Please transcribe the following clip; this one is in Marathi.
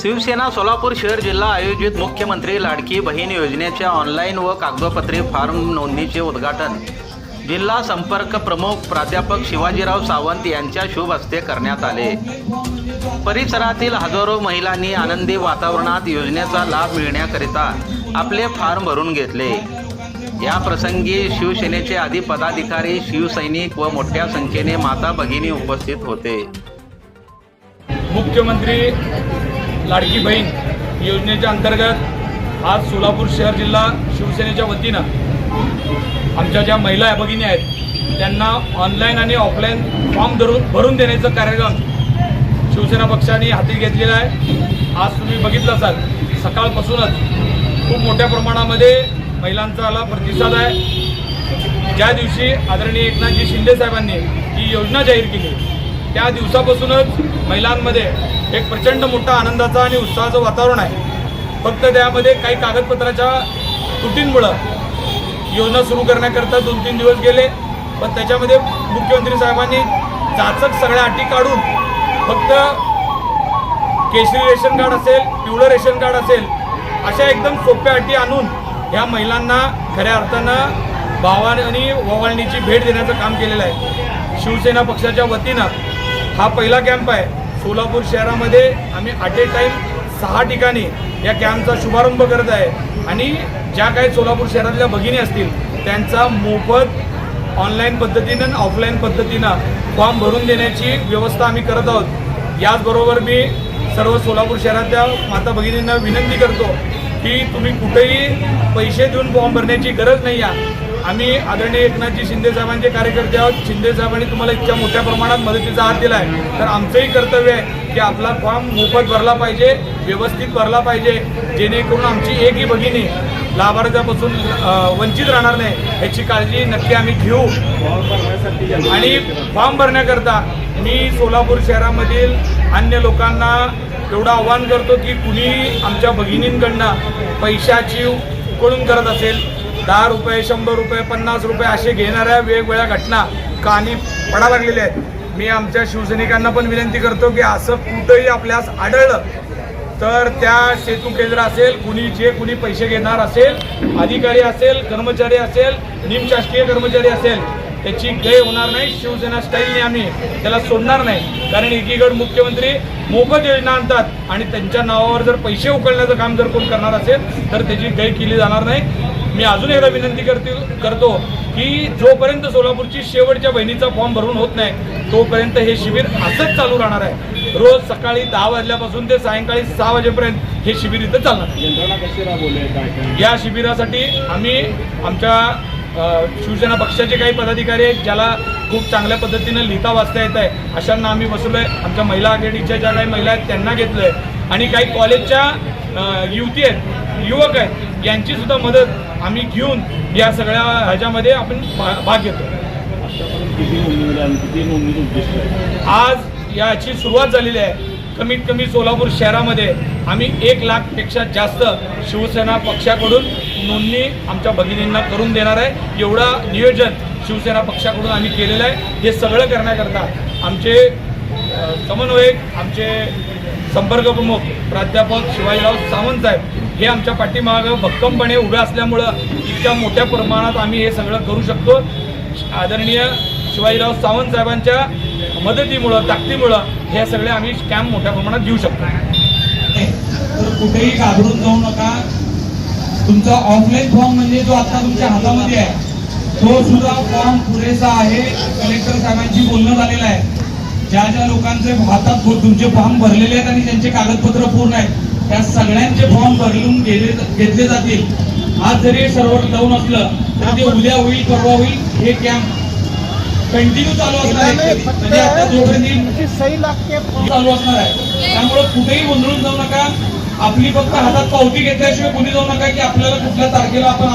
शिवसेना सोलापूर शहर जिल्हा आयोजित मुख्यमंत्री लाडकी बहीण योजनेच्या ऑनलाईन व कागदोपत्री फॉर्म नोंदणीचे उद्घाटन. जिल्हा संपर्क प्रमुख प्राध्यापक शिवाजीराव सावंत यांच्या शुभ हस्ते करण्यात आले. परिसरातील हजारो महिलांनी आनंदी वातावरणात योजनेचा लाभ मिळण्याकरिता आपले फॉर्म भरून घेतले. या प्रसंगी शिवसेनेचे आधी पदाधिकारी शिवसैनिक व मोठ्या संख्येने माता भगिनी उपस्थित होते. मुख्यमंत्री लाडकी बहीण योजनेच्या अंतर्गत आज सोलापूर शहर जिल्हा शिवसेनेच्या वतीनं आमच्या ज्या महिला भगिनी आहेत त्यांना ऑनलाईन आणि ऑफलाईन फॉर्म धरून भरून देण्याचं कार्यक्रम शिवसेना पक्षाने हाती घेतलेला आहे. आज तुम्ही बघितलं असाल सकाळपासूनच खूप मोठ्या प्रमाणामध्ये महिलांचा आला प्रतिसाद आहे. ज्या दिवशी आदरणीय एकनाथजी शिंदे साहेबांनी ही योजना जाहीर केली त्या दिवसापासूनच महिलांमध्ये एक प्रचंड मोठा आनंदाचा आणि उत्साहाचं वातावरण आहे. फक्त त्यामध्ये काही कागदपत्राच्या त्रुटींमुळं योजना सुरू करण्याकरता दोन तीन दिवस गेले. पण त्याच्यामध्ये मुख्यमंत्री साहेबांनी जाचक सगळ्या अटी काढून फक्त केशरी रेशन कार्ड असेल पिवळं रेशन कार्ड असेल अशा एकदम सोप्या अटी आणून ह्या महिलांना खऱ्या अर्थानं भावानी आणि ओवाळणीची भेट देण्याचं काम केलेलं आहे. शिवसेना पक्षाच्या वतीनं हा पहिला कॅम्प आहे. सोलापूर शहरामध्ये आम्ही ॲट ए टाईम सहा ठिकाणी या कॅम्पचा शुभारंभ करत आहे. आणि ज्या काही सोलापूर शहरातल्या भगिनी असतील त्यांचा मोफत ऑनलाईन पद्धतीनं आणि ऑफलाईन पद्धतीनं फॉर्म भरून देण्याची व्यवस्था आम्ही करत आहोत. याचबरोबर मी सर्व सोलापूर शहरातल्या माता भगिनींना विनंती करतो की तुम्ही कुठेही पैसे देऊन फॉर्म भरण्याची गरज नाही आहे. आम्ही आदरणीय एकनाथजी शिंदे साहेबांचे कार्यकर्ते आहोत. शिंदे साहेबांनी तुम्हाला इतक्या मोठ्या प्रमाणात मदतीचा हात दिला आहे तर आमचंही कर्तव्य आहे की आपला फॉर्म मोफत भरला पाहिजे व्यवस्थित भरला पाहिजे जेणेकरून आमची एकही भगिनी लाभार्थ्यापासून वंचित राहणार नाही याची काळजी नक्की आम्ही घेऊ. आणि फॉर्म भरण्याकरता मी सोलापूर शहरामधील अन्य लोकांना एवढं आव्हान करतो की कुणी आमच्या भगिनींकडनं पैशाची उकळून करत असेल दहा रुपये शंभर रुपये पन्नास रुपये असे घेणाऱ्या वेगवेगळ्या घटना कानी पडा लागलेल्या आहेत. मी आमच्या शिवसैनिकांना पण विनंती करतो की असं कुठंही आपल्यास आढळलं तर त्या सेतू केंद्र असेल कुणी जे कुणी पैसे घेणार असेल अधिकारी असेल कर्मचारी असेल निमशासकीय कर्मचारी असेल त्याची गय होणार नाही शिवसेना स्टाईलने आम्ही त्याला सोडणार नाही. कारण एकीकडे मुख्यमंत्री मोफत योजना आणतात आणि त्यांच्या नावावर जर पैसे उकळण्याचं काम जर कोण करणार असेल तर त्याची गय केली जाणार नाही. मी अजून एकदा विनंती करते करतो की जोपर्यंत सोलापूरची शेवटच्या बहिणीचा फॉर्म भरून होत नाही तोपर्यंत हे शिबिर असंच चालू राहणार आहे. रोज सकाळी दहा वाजल्यापासून ते सायंकाळी सहा वाजेपर्यंत हे शिबिर इथं चालणार या शिबिरासाठी आम्ही आमच्या शिवसेना पक्षाचे काही पदाधिकारी आहेत ज्याला खूप चांगल्या पद्धतीनं लिहिता वाचता येत आहे. अशांना आम्ही बसवलं आहे आमच्या महिला आघाडीच्या ज्या काही महिला आहेत त्यांना घेतलं आहे आणि काही कॉलेजच्या युवती आहेत युवक आहेत यांची सुद्धा मदत आम्ही घेऊन या सगळ्या ह्याच्यामध्ये आपण भाग घेतो. आज याची सुरुवात झालेली आहे. कमीत कमी सोलापूर शहरामध्ये आम्ही एक लाखपेक्षा जास्त शिवसेना पक्षाकडून नोंदणी आमच्या भगिनींना करून देणार आहे. एवढं नियोजन शिवसेना पक्षाकडून आम्ही केलेलं आहे. हे सगळं करण्याकरता आमचे समन्वयक आमचे संपर्क प्रमुख प्राध्यापक शिवाजीराव सावंत साहेब हे आमच्या पाठीमागं भक्कमपणे उभे असल्यामुळं इतक्या मोठ्या प्रमाणात आम्ही हे सगळं करू शकतो. आदरणीय शिवाजीराव सावंत साहेबांच्या मदतीमुळं ताकदीमुळं हे सगळे आम्ही कॅम्प मोठ्या प्रमाणात घेऊ शकतो. तर कुठेही घाबरून जाऊ नका. तुमचा ऑफलाईन फॉर्म म्हणजे जो आता तुमच्या हातामध्ये आहे तो सुद्धा फॉर्म पुरेसा आहे. कलेक्टर साहेबांशी बोलणं झालेलं आहे. ज्या ज्या लोकांचे हातात तुमचे फॉर्म भरलेले आहेत आणि त्यांचे कागदपत्र पूर्ण आहेत त्या सगळ्यांचे फॉर्म भरून गेले घेतले जातील. आज जरी सर्व्हर डाऊन असलं तर ते उद्या होईल परवा होईल हे कॅम्प कंटिन्यू चालू असणार आहे. म्हणजे आता जोपर्यंत चालू असणार आहे. त्यामुळे कुठेही गोंधळून जाऊ नका. आपली फक्त हातात पावती घेतल्याशिवाय कुणी जाऊ नका की आपल्याला कुठल्या तारखेला आपण